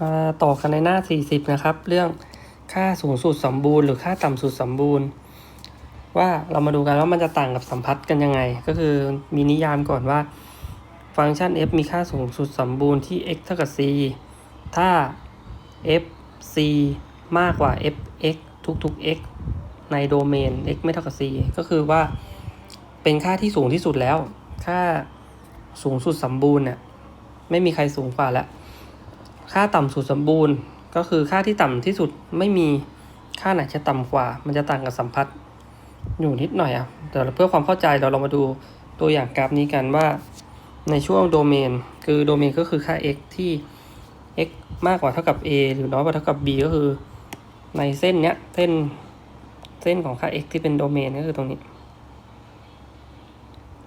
มาต่อกันในหน้า 40 นะครับ เรื่องค่าสูงสุดสมบูรณ์หรือค่าต่ำสุดสมบูรณ์ ว่าเรามาดูกันว่ามันจะต่างกับสัมพัทธ์กันยังไง ก็คือมีนิยามก่อนว่า ฟังก์ชัน f มีค่าสูงสุดสมบูรณ์ที่ x เท่ากับ c ถ้า f c มากกว่า f x ทุกๆ x ในโดเมน x ไม่เท่ากับ c ก็คือว่าเป็นค่าที่สูงที่สุดแล้ว ค่าสูงสุดสมบูรณ์เนี่ยไม่มีใครสูงกว่าแล้ว ค่าต่ำสุดสมบูรณ์ ก็คือค่าที่ต่ำที่สุดไม่มีค่าไหนจะต่ำกว่า มันจะต่างกับสัมพัทธ์อยู่นิดหน่อยอะเดี๋ยวเพื่อความเข้าใจเราลองมาดูตัวอย่างกราฟนี้กันว่า ในช่วงโดเมน คือโดเมนก็คือค่า x ที่ x มากกว่าเท่ากับ a หรือน้อยกว่าเท่ากับ b ก็คือในเส้นเนี้ยเส้นเส้นของค่า x ที่เป็นโดเมนก็คือตรงนี้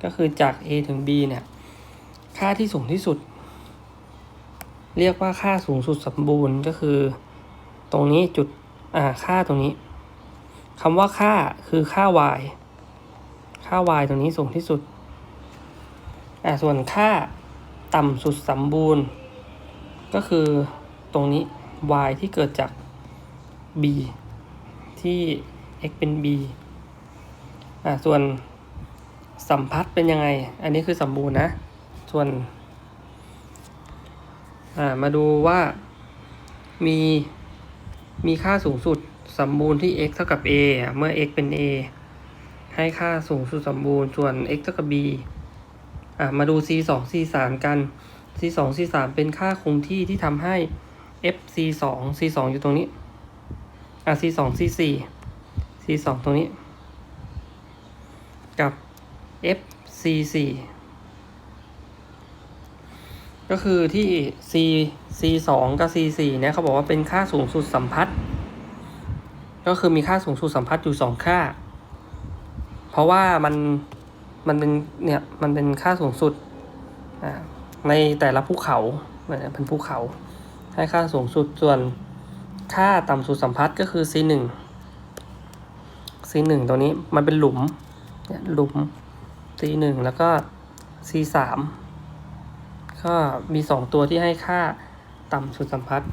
ก็คือจาก a ถึง b เนี่ย ค่าที่สูงที่สุด เรียกว่าค่าสูงสุดสมบูรณ์ก็คือ ตรงนี้จุดอ่าค่าตรงนี้คำว่าค่าคือค่า y ค่า y ตรงนี้สูงที่สุดอ่าส่วนค่าต่ำสุดสมบูรณ์ ก็คือตรงนี้ y ที่เกิดจาก b ที่ x เป็น b อ่าส่วนสัมพัทธ์เป็นยังไง อันนี้คือสมบูรณ์นะ ส่วน อ่ามาดูว่ามีมีค่าสูงสุดสมบูรณ์ที่ x เท่ากับ a เมื่อ x เป็น a ให้ค่าสูงสุดสมบูรณ์ส่วน x เท่ากับ b อ่ามาดู c 2 c 3กัน c 2 c 3เป็นค่าคงที่ที่ทำให้ f c 2 c 2อยู่ตรงนี้อ่า c 2 c 4 c 2ตรงนี้ กับ f c 4 ก็คือที่ c c 2 กับ c 4 เนี่ยเขาบอกว่าเป็นค่าสูงสุดสัมพัทธ์ ก็คือมีค่าสูงสุดสัมพัทธ์อยู่สองค่า เพราะว่ามันมันเป็นเนี่ยมันเป็นค่าสูงสุดในแต่ละภูเขาเนี่ยเป็นภูเขา ให้ค่าสูงสุดส่วนค่าต่ำสุดสัมพัทธ์ก็คือ c 1 c 1 ตัวนี้มันเป็นหลุมเนี่ยหลุม c 1 แล้วก็ c 3 ก็มีสองตัวที่ให้ค่าต่ำสุดสัมพัทธ์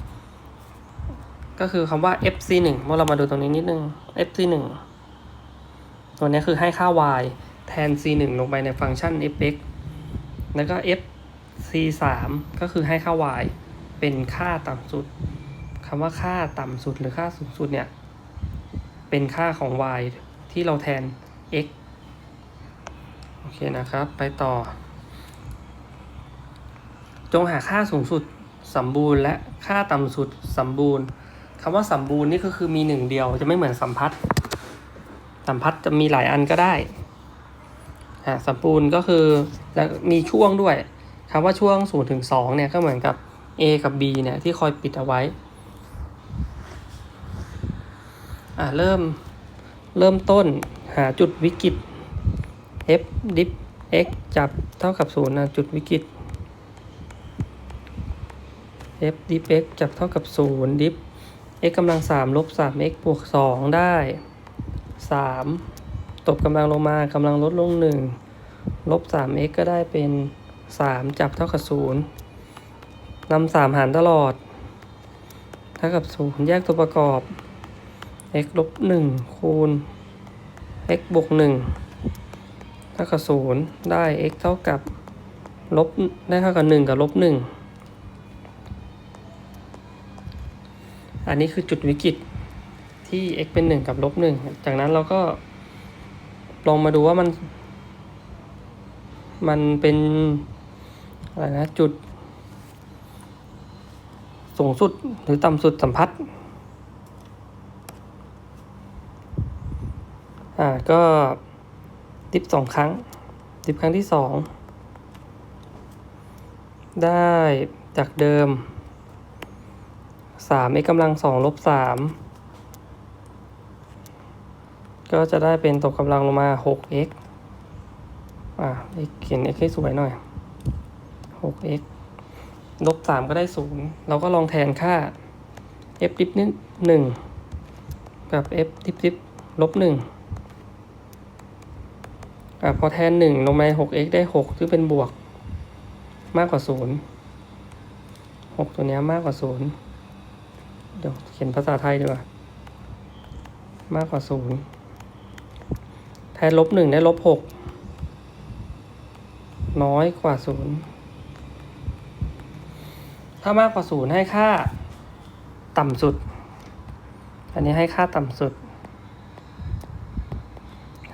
ก็คือคำว่า fc 1เมื่อเรามาดูตรงนี้นิดนึง fc 1ตัวนี้คือให้ค่า y แทน c 1ลงไปในฟังก์ชัน fx แล้วก็ fc 3ก็คือให้ค่า y เป็นค่าต่ำสุดคำว่าค่าต่ำสุดหรือค่าสูงสุดเนี่ย เป็นค่าของ y ที่เราแทน x โอเคนะครับ ไปต่อ จงหาค่าสูงสุดสมบูรณ์ และค่าต่ำสุดสมบูรณ์คำว่าสมบูรณ์นี่ก็คือมีหนึ่งเดียวจะไม่เหมือนสัมพัทธ์สัมพัทธ์จะมีหลายอันก็ได้อ่าสมบูรณ์ก็คือแล้วมีช่วงด้วยคำว่าช่วง0ถึง2เนี่ยก็เหมือนกับ A กับ B เนี่ยที่คอยปิดเอาไว้อ่าเริ่มเริ่มต้นหาจุดวิกฤต f dip x จับเท่ากับ0นะจุดวิกฤต f dip x จับเท่ากับ0 dip x กำลัง3ลบ 3x บวก 2 ได้ 3 ตบกำลังลงมากำลังลดลง 1 ลบ 3x ก็ได้เป็น 3 จับเท่ากับ0นำ3 หารตลอด เท่ากับ 0 แยกตัวประกอบ x ลบ 1 คูณ x บวก 1 เท่ากับ 0 ได้ x เท่ากับลบได้เท่ากับ 1 กับลบ 1 อันนี้คือจุดวิกฤตที่ x เป็น 1 กับลบ1จากนั้นเราก็ลองมาดูว่ามัน มันเป็นอะไรนะจุด สูงสุดหรือต่ำสุดสัมพัทธ์อ่าก็ดิฟสองครั้ง ดิฟครั้งที่สอง ได้จากเดิม สาม x กำลังสองลบสามก็จะได้เป็นตกกำลังลงมาหก x อ่าเขียน x ให้สวยหน่อยหก x ลบสามก็ได้ศูนย์เราก็ลองแทนค่า f ดิฟนิดหนึ่งกับ f ดิฟดิฟลบหนึ่งอ่าพอแทนหนึ่งลงมาหก x ได้หกซึ่งเป็นบวกมากกว่าศูนย์หกตัวเนี้ยมากกว่าศูนย์ เดี๋ยวเขียนภาษาไทยดีกว่า มากกว่าศูนย์แทนลบหนึ่งได้ลบหกน้อยกว่าศูนย์ถ้ามากกว่าศูนย์ให้ค่าต่ำสุด อันนี้ให้ค่าต่ำสุด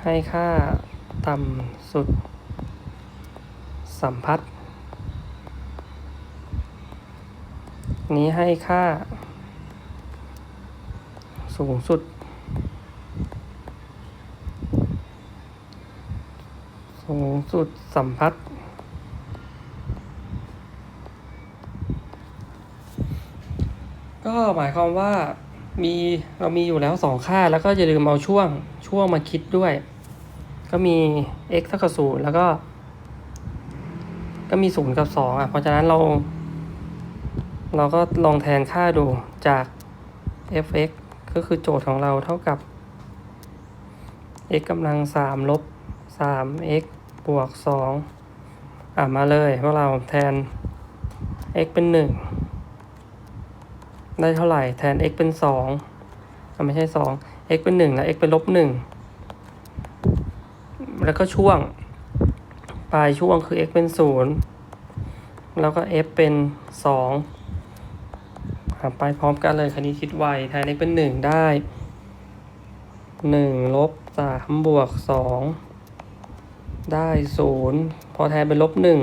ให้ค่าต่ำสุด สัมพัทธ์นี้ให้ค่า สูงสุด สูงสุดสัมพัทธ์ก็หมายความว่ามีเรามีอยู่แล้วสองค่า แล้วก็อย่าลืมเอาช่วงช่วงมาคิดด้วย ก็มี x เท่ากับศูนย์แล้วก็ ก็มีศูนย์กับสองอะ เพราะฉะนั้นเรา เราก็ลองแทนค่าดูจาก f(x) ก็คือโจทย์ของเราเท่ากับ x กำลังสามลบสาม x บวกสองอะมาเลยพวกเราแทน x เป็นหนึ่งได้เท่าไหร่แทน x เป็นสองอะไม่ใช่สอง x เป็นหนึ่งแล้ว x เป็นลบหนึ่งแล้วก็ช่วง ปลายช่วงคือ x เป็นศูนย์แล้วก็ f เป็นสอง ไปพร้อมกันเลยคณิตคิดไวแทน x เป็นหนึ่งได้หนึ่งลบสามบวกสองได้ศูนย์พอแทนเป็นลบหนึ่ง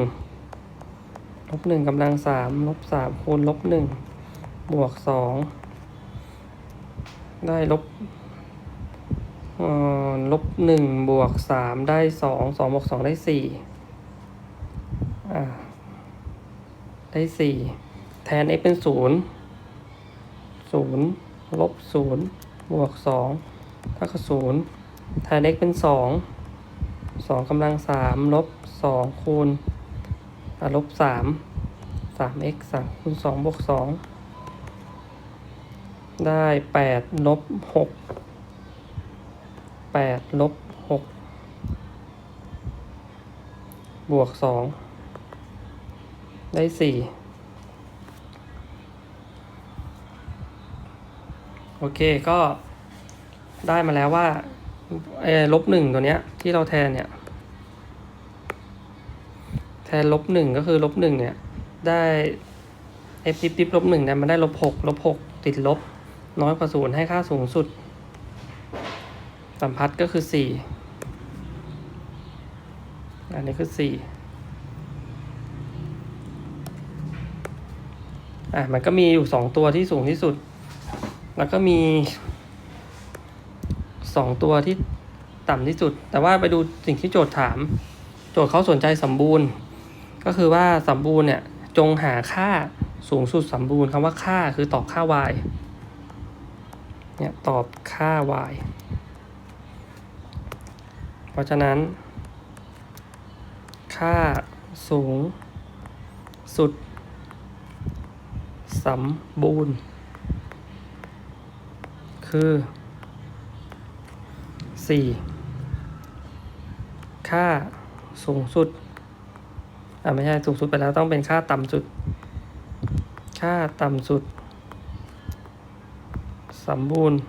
ลบหนึ่งกำลังสามลบสามคูณลบหนึ่งบวกสองได้ลบลบหนึ่งบวกสามได้สองสองบวกสองได้สี่ได้สี่แทน x เป็นศูนย์ ศูนย์ลบศูนย์บวกสองเท่ากับศูนย์แทน x เป็นสองสองกำลังสามลบสองคูณลบสามสาม x สามคูณสองบวกสองได้แปดลบหกแปดลบหกบวกสองได้สี่ โอเคก็ได้มาแล้วว่าลบหนึ่งตัวเนี้ยที่เราแทนเนี่ย แทนลบหนึ่งก็คือลบหนึ่งเนี่ย ได้ f ติบติบลบหนึ่งเนี่ยมันได้ลบหกลบหกติดลบ น้อยกว่าศูนย์ให้ค่าสูงสุด สัมพัทธ์ก็คือสี่อันนี้คือสี่อะมันก็มีอยู่สองตัวที่สูงที่สุด แล้วก็มีสองตัวที่ต่ำที่สุด แต่ว่าไปดูสิ่งที่โจทย์ถาม โจทย์เขาสนใจสมบูรณ์ ก็คือว่าสมบูรณ์เนี่ยจงหาค่าสูงสุดสมบูรณ์คำว่าค่าคือตอบค่า y เนี่ยตอบค่า y เพราะฉะนั้น ค่าสูงสุดสมบูรณ์ คือสี่ค่าสูงสุด อ่าไม่ใช่สูงสุดไปแล้วต้องเป็นค่าต่ำสุด ค่าต่ำสุด สมบูรณ์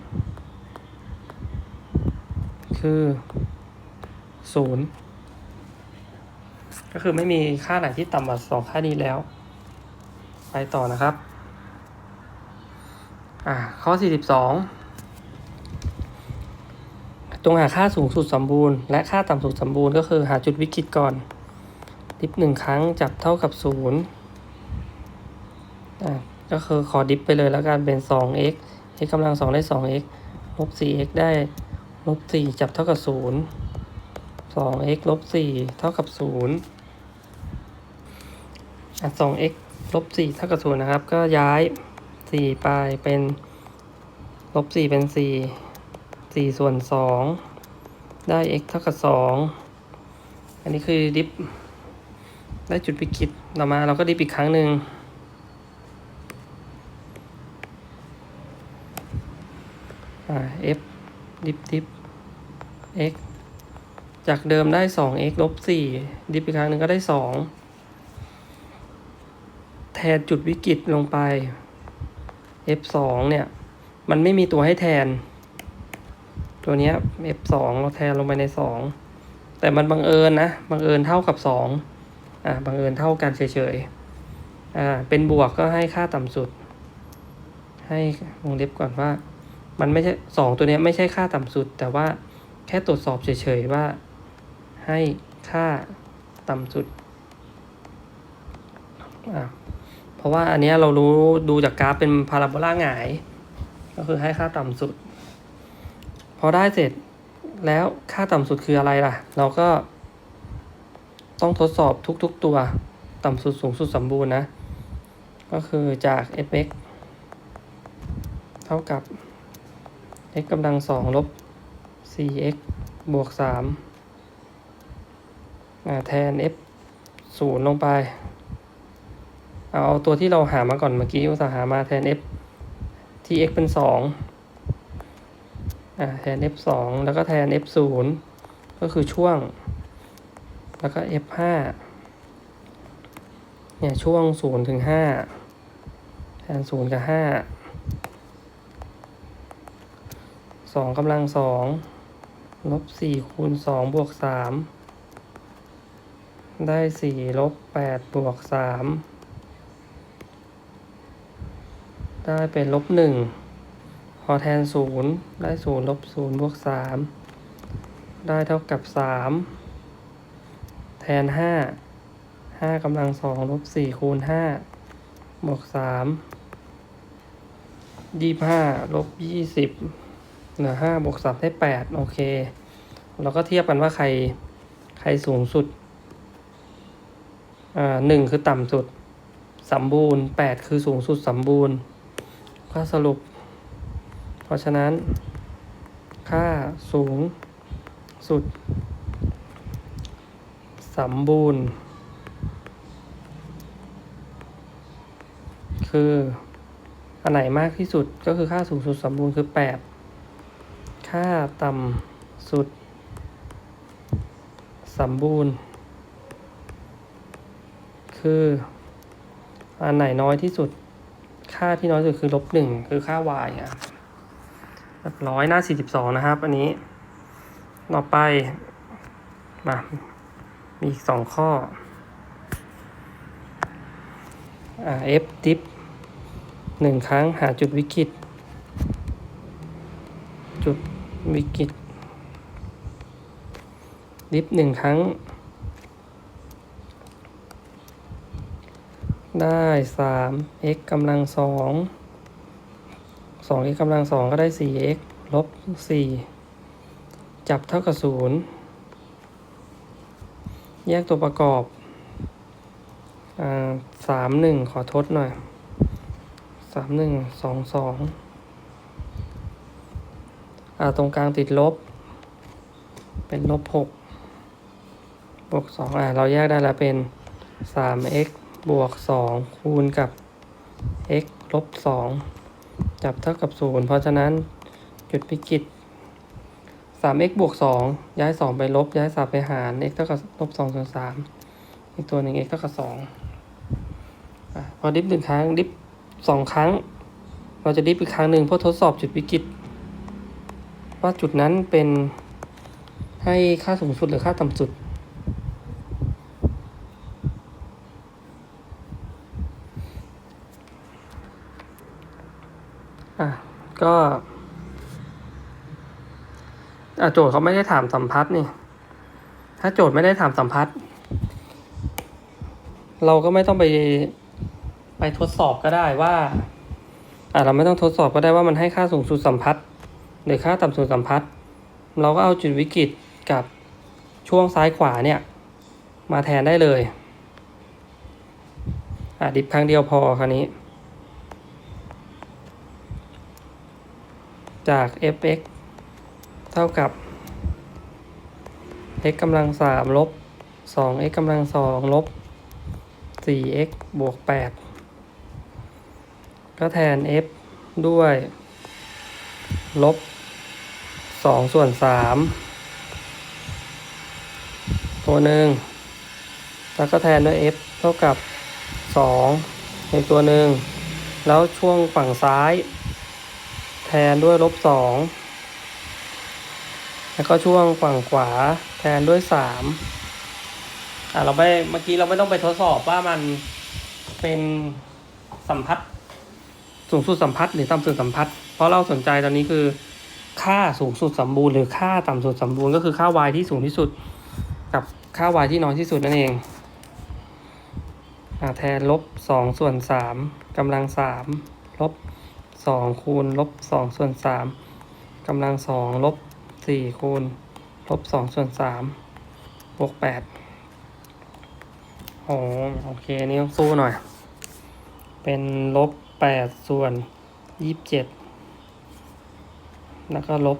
คือศูนย์ก็คือไม่มีค่าไหนที่ต่ำกว่าสองค่านี้แล้ว ไปต่อนะครับ อ่า ข้อ42 จงหาค่าสูงสุดสมบูรณ์และค่าต่ำสุดสมบูรณ์ก็คือหาจุดวิกฤตก่อนดิฟหนึ่งครั้งจับเท่ากับศูนย์อ่าก็คือขอดิฟไปเลยแล้วกันเป็น 2x x กำลัง 2 ได้ 2x ลบ 4x ได้ลบ 4 จับเท่ากับ 0 2x ลบ 4 เท่ากับ 0 อะ 2x ลบ 4 เท่ากับ 0 นะครับ ก็ย้าย 4 ไปเป็น ลบ 4 เป็น 4 4 ส่วน 2 ได้ x เท่ากับ 2 อันนี้คือดิฟได้จุดวิกฤตต่อมาเราก็ดิฟอีกครั้งหนึ่งอ่า f ดิฟดิฟ x จากเดิมได้ 2x ลบ 4 ดิฟอีกครั้งหนึ่งก็ได้ 2 แทนจุดวิกฤตลงไป f สองเนี่ย มันไม่มีตัวให้แทน ตัวเนี้ย f สองเราแทนลงไปในสองแต่มันบังเอิญนะบังเอิญเท่ากับสองอ่าบังเอิญเท่ากันเฉยๆอ่าเป็นบวกก็ให้ค่าต่ำสุด ให้วงเล็บก่อนว่า มันไม่ใช่สองตัวเนี้ยไม่ใช่ค่าต่ำสุด แต่ว่าแค่ตรวจสอบเฉยๆว่า ให้ค่าต่ำสุดอ่าเพราะว่าอันนี้เรารู้ดูจากกราฟเป็นพาราโบลาหงาย ก็คือให้ค่าต่ำสุด พอได้เสร็จแล้วค่าต่ำสุดคืออะไรล่ะ เราก็ต้องทดสอบทุกๆตัวต่ำสุดสูงสุดสมบูรณ์นะ ก็คือจาก fx เท่ากับ x กำลังสองลบ 4x บวก3อ่าแทน f ศูนย์ลงไปเอาเอาตัวที่เราหามาก่อนเมื่อกี้อุตสาหามาแทน f ที่ x เป็นสอง แทน f สองแล้วก็แทน f ศูนย์ก็คือช่วง แล้วก็ f ห้าเนี่ยช่วงศูนย์ถึงห้าแทนศูนย์กับห้าสองกำลังสองลบสี่คูณสองบวกสามได้สี่ลบแปดบวกสามได้เป็นลบหนึ่ง อแทนศูนย์ได้ศูนย์ลบศูนย์บวกสามได้เท่ากับสามแทนห้าห้ากำลังสองลบสี่คูณห้าบวกสามยี่ห้าลบยี่สิบเหลือห้าบวกสามได้แปดโอเค เราก็เทียบกันว่าใครใครสูงสุด อ่าหนึ่งคือต่ำสุดสมบูรณ์แปดคือสูงสุดสมบูรณ์ ก็สรุป เพราะฉะนั้น ค่าสูงสุด สมบูรณ์ คืออันไหนมากที่สุดก็คือค่าสูงสุดสมบูรณ์คือ 8 ค่าต่ำสุด สมบูรณ์ คืออันไหนน้อยที่สุด ค่าที่น้อยสุดคือลบหนึ่งคือค่า y อะ เรียบร้อยหน้า 42 นะครับ อันนี้ ต่อไป มา มีอีกสองข้ออ่า f dip หนึ่งครั้งหาจุดวิกฤต จุดวิกฤตดิฟหนึ่งครั้ง ได้สาม x กำลังสอง สอง x กำลังสองก็ได้สี่เอ็กลบสี่จับเท่ากับศูนย์แยกตัวประกอบสามหนึ่งขอทดหน่อยสามหนึ่งสองสองอ่าตรงกลางติดลบ เป็นลบหกบวกสองอ่าเราแยกได้แล้วเป็นสาม x บวกสองคูณกับ x ลบสอง จับเท่ากับศูนย์เพราะฉะนั้นจุดพิกิตสาม x บวกสองย้ายสองไปลบ ย้ายสาไปหาร x เท่ากับลบสองส่วนสามอีกตัวหนึ่ง x เท่ากับสอพอดิฟหนึ่งครั้ง ดิฟสองครั้ง เราจะดิฟอีกครั้งหนึ่งเพื่อทดสอบจุดวิกฤตว่าจุดนั้นเป็นให้ค่าสูงสุดหรือค่าต่ำสุด อะ ก็โจทย์เขาไม่ได้ถามสัมพัทธ์นี่ ถ้าโจทย์ไม่ได้ถามสัมพัทธ์เราก็ไม่ต้องไปไปทดสอบก็ได้ว่าอะเราไม่ต้องทดสอบก็ได้ว่ามันให้ค่าสูงสุดสัมพัทธ์หรือค่าต่ำสุดสัมพัทธ์เราก็เอาจุดวิกฤตกับช่วงซ้ายขวาเนี่ย มาแทนได้เลยอะดิฟครั้งเดียวพอคราวนี้ จาก fx เท่ากับ x กำลังสามลบสอง x กำลังสองลบสี่ x บวกแปดก็แทน f ด้วย ลบสองส่วนสามตัวหนึ่ง แล้วก็แทนด้วย f เท่ากับสองในตัวหนึ่ง แล้วช่วงฝั่งซ้าย แทนด้วยลบสองแล้วก็ช่วงฝั่งขวาแทนด้วยสามอะเราไม่เมื่อกี้เราไม่ต้องไปทดสอบว่ามันเป็นสัมพัทธ์สูงสุดสัมพัทธ์หรือต่ำสุดสัมพัทธ์เพราะเราสนใจตอนนี้คือ ค่าสูงสุดสมบูรณ์หรือค่าต่ำสุดสมบูรณ์ก็คือค่า y ที่สูงที่สุด กับค่า y ที่น้อยที่สุดนั่นเองอะแทนลบสองส่วนสามกำลังสามลบ สองคูณลบสองส่วนสามกำลังสองลบสี่คูณลบสองส่วนสามบวกแปดโอ้โอเคนนี่ต้องสู้หน่อย เป็นลบแปดส่วนยี่สิบเจ็ดแล้วก็ลบ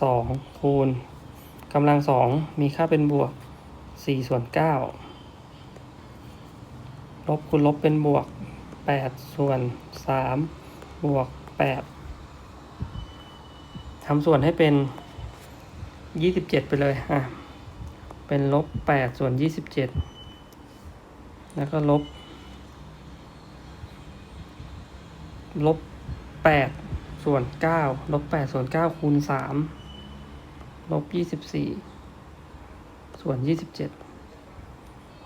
สองคูณกำลังสองมีค่าเป็นบวกสี่ส่วนเก้าลบคูณลบเป็นบวก แปดส่วนสามบวกแปดทำส่วนให้เป็นยี่สิบเจ็ดไปเลย อะ เป็นลบแปดส่วนยี่สิบเจ็ดแล้วก็ลบ ลบแปดส่วนเก้าลบแปดส่วนเก้าคูณสามลบยี่สิบสี่ส่วนยี่สิบเจ็ด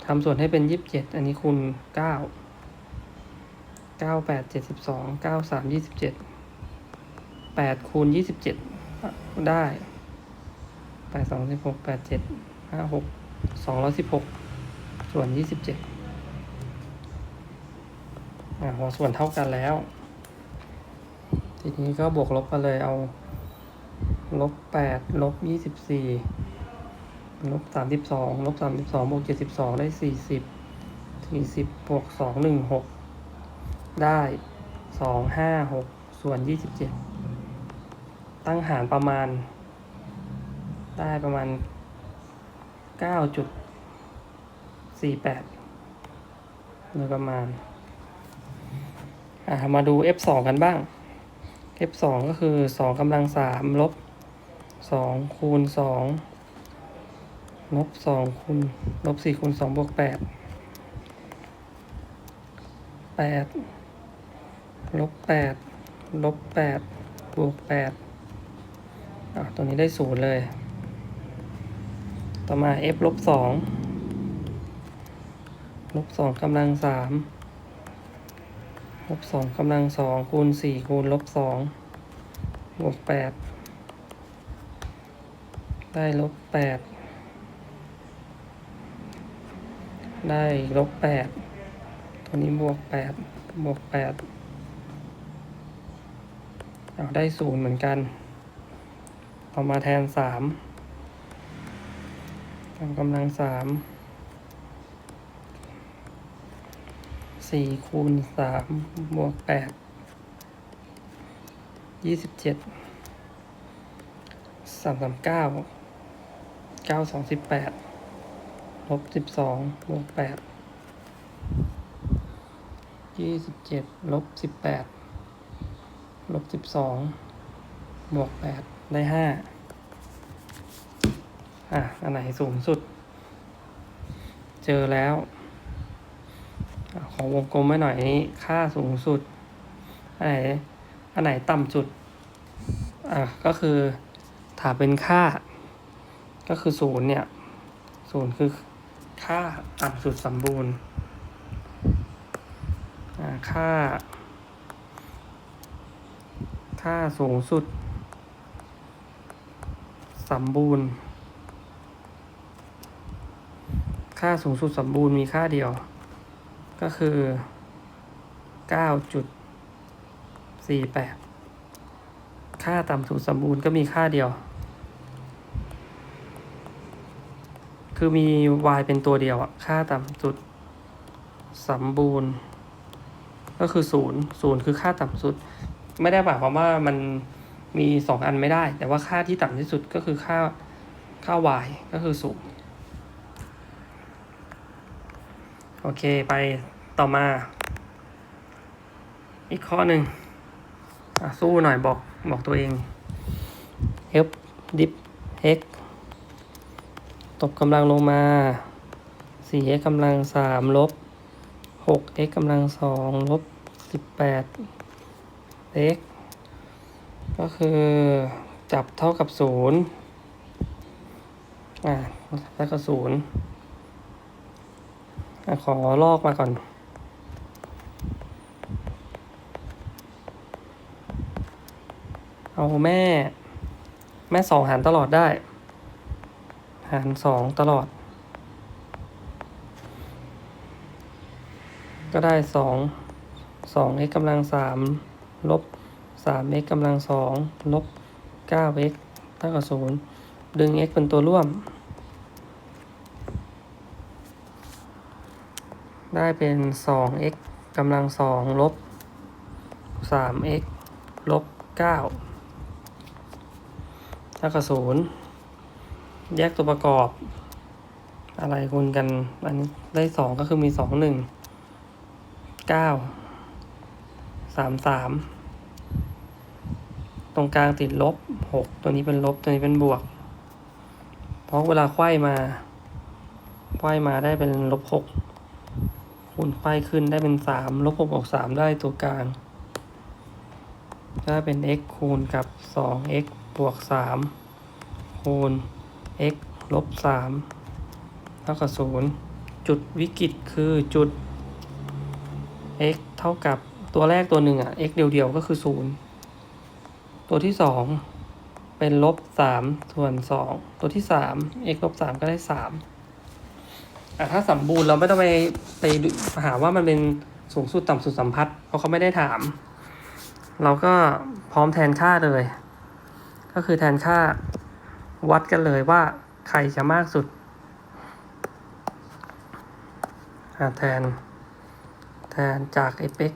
ทำส่วนให้เป็นยี่สิบเจ็ดอันนี้คูณเก้า เก้าแปดเจ็ดสิบสองเก้าสามยี่สิบเจ็ดแปดคูณยี่สิบเจ็ดได้แปดสองสิบหกแปดเจ็ดห้าหกสองร้อยสิบหกส่วนยี่สิบเจ็ดอ่าหัวส่วนเท่ากันแล้ว ทีนี้ก็บวกลบกันเลยเอา ลบแปดลบยี่สิบสี่ลบสามสิบสองลบสามสิบสองบวกเจ็ดสิบสองได้สี่สิบสี่สิบบวกสองหนึ่งหก ได้สองห้าหกส่วนยี่สิบเจ็ดตั้งหารประมาณ ได้ประมาณเก้าจุดสี่แปดโดยประมาณ อ่ามาดู f 2กันบ้าง f 2ก็คือสองกำลังสามลบสองคูณสองลบสองคูณลบสี่คูณสองบวกแปดแปด ลบแปดลบแปดบวกแปดอะตัวนี้ได้ศูนย์เลย ต่อมา f ลบสองลบสองกำลังสามลบสองกำลังสองคูณสี่คูณลบสองบวกแปดได้ลบแปดได้ลบแปดตัวนี้บวกแปดบวกแปด เอาได้ศูนย์เหมือนกัน เอามาแทนสามทำกำลังสามสี่คูณสามบวกแปดยี่สิบเจ็ดสามสามเก้าเก้าสองสิบแปดลบสิบสองบวกแปดยี่สิบเจ็ดลบสิบแปด ลบสิบสองบวกแปดได้ห้าอะ อันไหนสูงสุด เจอแล้ว ของวงกลมไว้หน่อยนี้ ค่าสูงสุด อันไหน อันไหนต่ำสุด อะ ก็คือถ้าเป็นค่า ก็คือศูนย์เนี่ยศูนย์คือค่าต่ำสุดสมบูรณ์อ่าค่า ค่าสูงสุด สมบูรณ์ ค่าสูงสุดสมบูรณ์มีค่าเดียว ก็คือ9.48ค่าต่ำสุดสมบูรณ์ก็มีค่าเดียว คือมี y เป็นตัวเดียวอะค่าต่ำสุดสมบูรณ์ ก็คือศูนย์ศูนย์คือค่าต่ำสุด ไม่ได้หมายความว่ามันมีสองอันไม่ได้ แต่ว่าค่าที่ต่ำที่สุดก็คือค่าค่า y ก็คือศูนย์โอเคไปต่อมา อีกข้อหนึ่งสู้หน่อยบอกบอกตัวเอง f dip x ตบกำลังลงมา 4x กำลัง 3 ลบ 6x กำลัง 2 ลบสิบแปด x ก็คือจับเท่ากับศูนย์อ่าเท่ากับศูนย์ขอลอกมาก่อน เอาแม่ แม่สองหารตลอดได้ หารสองตลอด ก็ได้สองสอง x กำลังสาม ลบ3 x กำลังสองลบ9 x เท่ากับ0ดึง x เป็นตัวร่วม ได้เป็น2 x กำลังสองลบ3 x ลบ9เท่ากับ0แยกตัวประกอบ อะไรคูณกัน อันนี้ได้ 2 ก็คือมี 2 1 9 3 3 ตรงกลางติดลบหกตัวนี้เป็นลบ ตัวนี้เป็นบวก เพราะเวลาไขว้มาไขว้มาได้เป็นลบหกคูณไขว้ขึ้นได้เป็นสามลบหกบวกสามได้ตัวกลางได้เป็น x คูณกับสอง x บวกสามคูณ x ลบสามเท่ากับศูนย์จุดวิกฤตคือจุด x เท่ากับตัวแรกตัวหนึ่งอะ x เดียวๆ ก็คือศูนย์ ตัวที่สองเป็นลบสามส่วนสองตัวที่สาม x ลบสามก็ได้สามอะถ้าสมบูรณ์เราไม่ต้องไปไปหาว่ามันเป็นสูงสุดต่ำสุดสัมพัทธ์เพราะเขาไม่ได้ถาม เราก็พร้อมแทนค่าเลย ก็คือแทนค่าวัดกันเลยว่าใครจะมากสุดอะแทน แทนจาก fx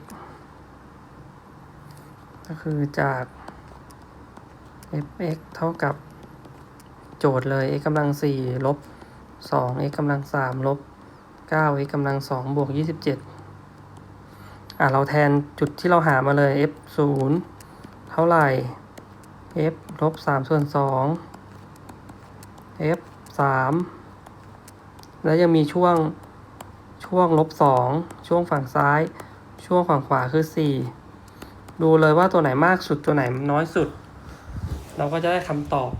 ก็คือจาก fx เท่ากับโจทย์เลย x กำลังสี่ลบสอง x กำลังสามลบเก้า x กำลังสองบวกยี่สิบเจ็ดอะ เราแทนจุดที่เราหามาเลย f ศูนย์เท่าไหร่ f ลบสามส่วนสอง f สามแล้วยังมีช่วงช่วงลบสองช่วงฝั่งซ้าย ช่วงฝั่งขวาคือสี่ดูเลยว่าตัวไหนมากสุดตัวไหนน้อยสุด เราก็จะได้คำตอบ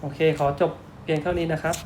โอเค ขอจบเพียงเท่านี้นะครับ